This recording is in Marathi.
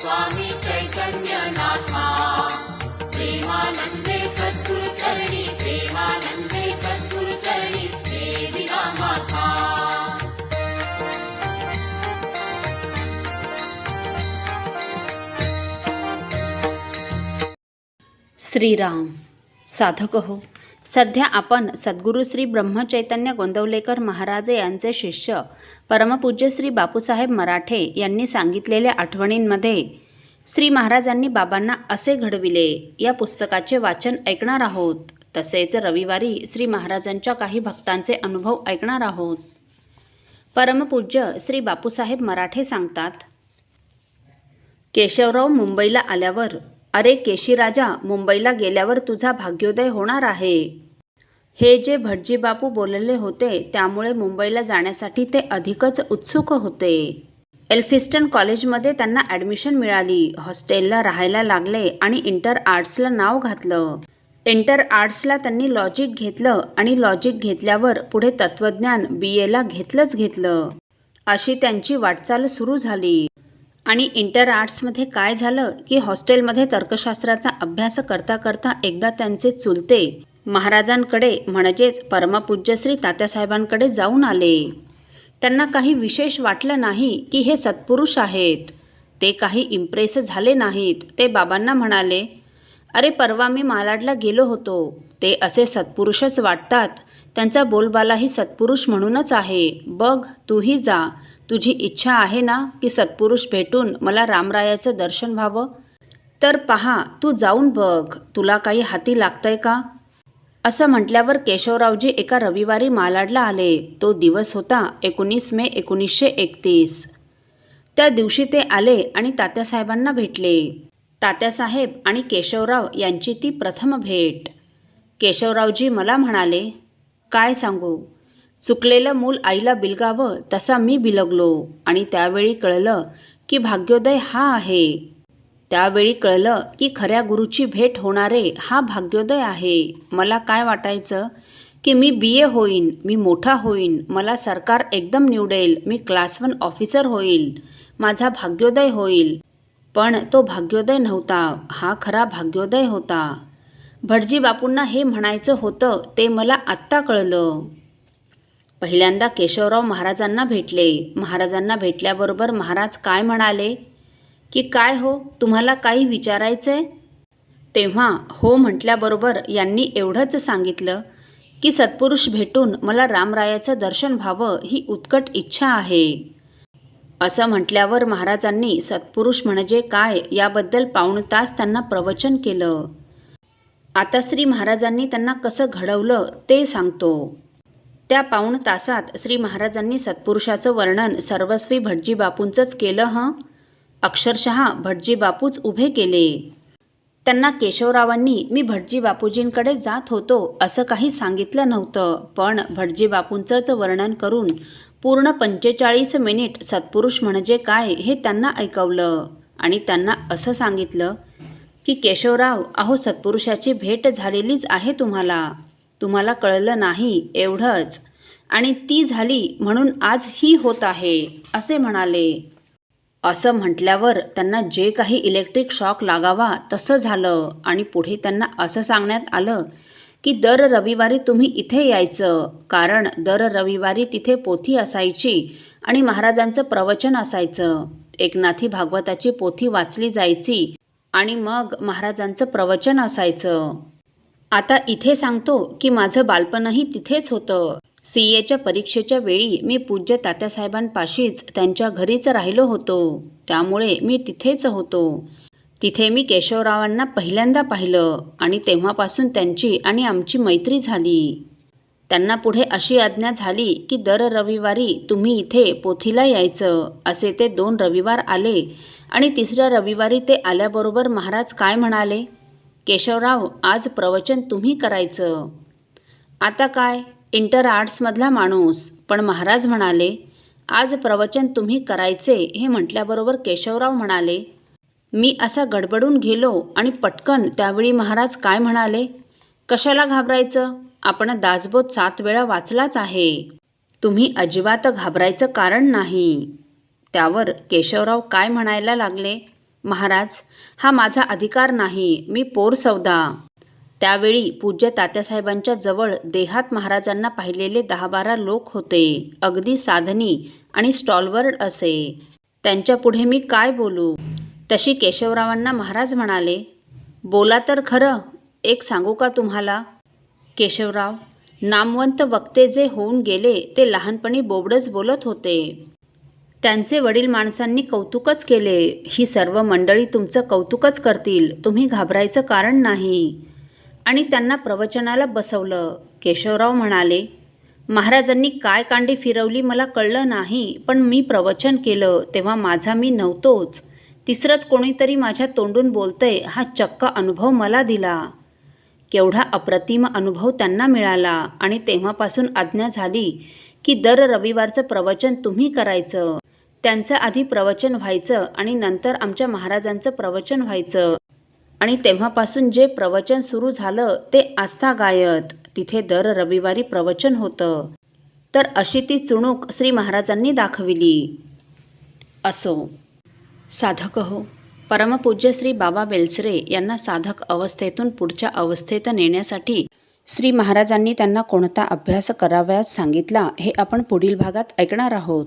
स्वामी चैतन्यनाथा प्रेमानन्दे सद्गुरुचरणी प्रेमानन्दे सद्गुरुचरणी देविना स्वामीचै श्रीराम साधक हो। सध्या आपण सद्गुरू श्री ब्रह्मचैतन्य गोंदवलेकर महाराज यांचे शिष्य परमपूज्य श्री बापूसाहेब मराठे यांनी सांगितलेल्या आठवणींमध्ये श्री महाराजांनी बाबांना असे घडविले या पुस्तकाचे वाचन ऐकणार आहोत. तसेच रविवारी श्री महाराजांच्या काही भक्तांचे अनुभव ऐकणार आहोत. परमपूज्य श्री बापूसाहेब मराठे सांगतात केशवराव मुंबईला आल्यावर अरे केशीराजा मुंबईला गेल्यावर तुझा भाग्योदय होणार आहे. हे जे भटजी बापू बोलले होते त्यामुळे मुंबईला जाण्यासाठी ते अधिकच उत्सुक होते. एल्फिस्टन कॉलेजमध्ये त्यांना ॲडमिशन मिळाली हॉस्टेलला राहायला लागले आणि इंटर आर्ट्सला नाव घातलं. इंटर आर्ट्सला त्यांनी लॉजिक घेतलं आणि लॉजिक घेतल्यावर पुढे तत्त्वज्ञान बी एला घेतलंच घेतलं. अशी त्यांची वाटचाल सुरू झाली. आणि इंटर आर्ट्समध्ये काय झालं की हॉस्टेलमध्ये तर्कशास्त्राचा अभ्यास करता करता एकदा त्यांचे चुलते महाराजांकडे म्हणजेच परमपूज्य श्री तात्यासाहेबांकडे जाऊन आले. त्यांना काही विशेष वाटलं नाही की हे सत्पुरुष आहेत. ते काही इम्प्रेस झाले नाहीत ते बाबांना म्हणाले अरे परवा मी मालाडला गेलो होतो. ते असे सत्पुरुषच वाटतात. त्यांचा बोलबालाही सत्पुरुष म्हणूनच आहे. बघ तूही जा. तुझी इच्छा आहे ना की सत्पुरुष भेटून मला रामरायाचं दर्शन व्हावं? तर पहा तू जाऊन बघ तुला काही हाती लागतंय का? असं म्हटल्यावर केशवरावजी एका रविवारी मालाडला आले. तो दिवस होता एकोणीस मे एकोणीसशे एकतीस. त्या दिवशी ते आले आणि तात्यासाहेबांना भेटले. तात्यासाहेब आणि केशवराव यांची ती प्रथम भेट. केशवरावजी मला म्हणाले काय सांगू? चुकलेलं मूल आईला बिलगावं तसा मी बिलगलो आणि त्यावेळी कळलं की भाग्योदय हा आहे. त्यावेळी कळलं की खऱ्या गुरुची भेट होणारे हा भाग्योदय आहे. मला काय वाटायचं? की मी बी. ए. होईन मी मोठा होईन मला सरकार एकदम निवडेल मी क्लास वन ऑफिसर होईल माझा भाग्योदय होईल. पण तो भाग्योदय नव्हता हा खरा भाग्योदय होता. भटजी बापूंना हे म्हणायचं होतं ते मला आत्ता कळलं. पहिल्यांदा केशवराव महाराजांना भेटले. महाराजांना भेटल्याबरोबर महाराज काय म्हणाले? की काय हो तुम्हाला काही विचारायचं आहे तेव्हा हो म्हटल्याबरोबर यांनी एवढंच सांगितलं की सत्पुरुष भेटून मला रामरायाचं दर्शन व्हावं ही उत्कट इच्छा आहे. असं म्हटल्यावर महाराजांनी सत्पुरुष म्हणजे काय याबद्दल पाऊण तास त्यांना प्रवचन केलं. आता श्री महाराजांनी त्यांना कसं घडवलं ते सांगतो. त्या पाऊण तासात श्री महाराजांनी सत्पुरुषाचं वर्णन सर्वस्वी भटजी बापूंचंच केलं हं? अक्षरशः भटजी बापूच उभे केले. त्यांना केशवरावांनी मी भटजी बापूजींकडे जात होतो असं काही सांगितलं नव्हतं. पण भटजी बापूंचंच वर्णन करून पूर्ण पंचेचाळीस मिनिट सत्पुरुष म्हणजे काय हे त्यांना ऐकवलं. आणि त्यांना असं सांगितलं की केशवराव अहो सत्पुरुषाची भेट झालेलीच आहे तुम्हाला. तुम्हाला कळलं नाही एवढंच. आणि ती झाली म्हणून आज ही होत आहे असे म्हणाले. असं म्हटल्यावर त्यांना जे काही इलेक्ट्रिक शॉक लागावा तसं झालं आणि पुढे त्यांना असं सांगण्यात आलं की दर रविवारी तुम्ही इथे यायचं कारण दर रविवारी तिथे पोथी असायची आणि महाराजांचं प्रवचन असायचं. एकनाथी भागवताची पोथी वाचली जायची आणि मग महाराजांचं प्रवचन असायचं. आता इथे सांगतो की माझं बालपणही तिथेच होतं. सी एच्या परीक्षेच्या वेळी मी पूज्य तात्यासाहेबांपाशीच त्यांच्या घरीच राहिलो होतो. त्यामुळे मी तिथेच होतो. तिथे मी केशवरावांना पहिल्यांदा पाहिलं आणि तेव्हापासून त्यांची आणि आमची मैत्री झाली. त्यांना पुढे अशी आज्ञा झाली की दर रविवारी तुम्ही इथे पोथीला यायचं असे ते दोन रविवार आले आणि तिसऱ्या रविवारी ते आल्याबरोबर महाराज काय म्हणाले? केशवराव आज प्रवचन तुम्ही करायचं. आता काय? इंटर आर्ट्समधला माणूस. पण महाराज म्हणाले आज प्रवचन तुम्ही करायचे हे म्हटल्याबरोबर केशवराव म्हणाले मी असा गडबडून गेलो आणि पटकन त्यावेळी महाराज काय म्हणाले? कशाला घाबरायचं? आपण दासबोध सात वेळा वाचलाच आहे. तुम्ही अजिबात घाबरायचं कारण नाही. त्यावर केशवराव काय म्हणायला लागले? महाराज हा माझा अधिकार नाही मी पोर सौदा त्यावेळी पूज्य तात्यासाहेबांच्या जवळ देहात महाराजांना पाहिलेले दहा बारा लोक होते अगदी साधनी आणि स्टॉलवर्ड असे. त्यांच्यापुढे मी काय बोलू तशी केशवरावांना महाराज म्हणाले बोला तर खरं एक सांगू का तुम्हाला केशवराव नामवंत वक्ते जे होऊन गेले ते लहानपणी बोबडच बोलत होते. त्यांचे वडील माणसांनी कौतुकच केले. ही सर्व मंडळी तुमचं कौतुकच करतील. तुम्ही घाबरायचं कारण नाही. आणि त्यांना प्रवचनाला बसवलं. केशवराव म्हणाले महाराजांनी काय कांडी फिरवली मला कळलं नाही पण मी प्रवचन केलं. तेव्हा माझा मी नव्हतोच. तिसरंच कोणीतरी माझ्या तोंडून बोलतंय. हा चक्क अनुभव मला दिला. केवढा अप्रतिम अनुभव त्यांना मिळाला. आणि तेव्हापासून आज्ञा झाली की दर रविवारचं प्रवचन तुम्ही करायचं. त्यांचं आधी प्रवचन व्हायचं आणि नंतर आमच्या महाराजांचं प्रवचन व्हायचं. आणि तेव्हापासून जे प्रवचन सुरू झालं ते आस्था गायत तिथे दर रविवारी प्रवचन होतं. तर अशी ती चुणूक श्री महाराजांनी दाखविली. असो. साधक हो परमपूज्य श्री बाबा बेलसरे यांना साधक अवस्थेतून पुढच्या अवस्थेत नेण्यासाठी श्री महाराजांनी त्यांना कोणता अभ्यास करावयास सांगितला हे आपण पुढील भागात ऐकणार आहोत.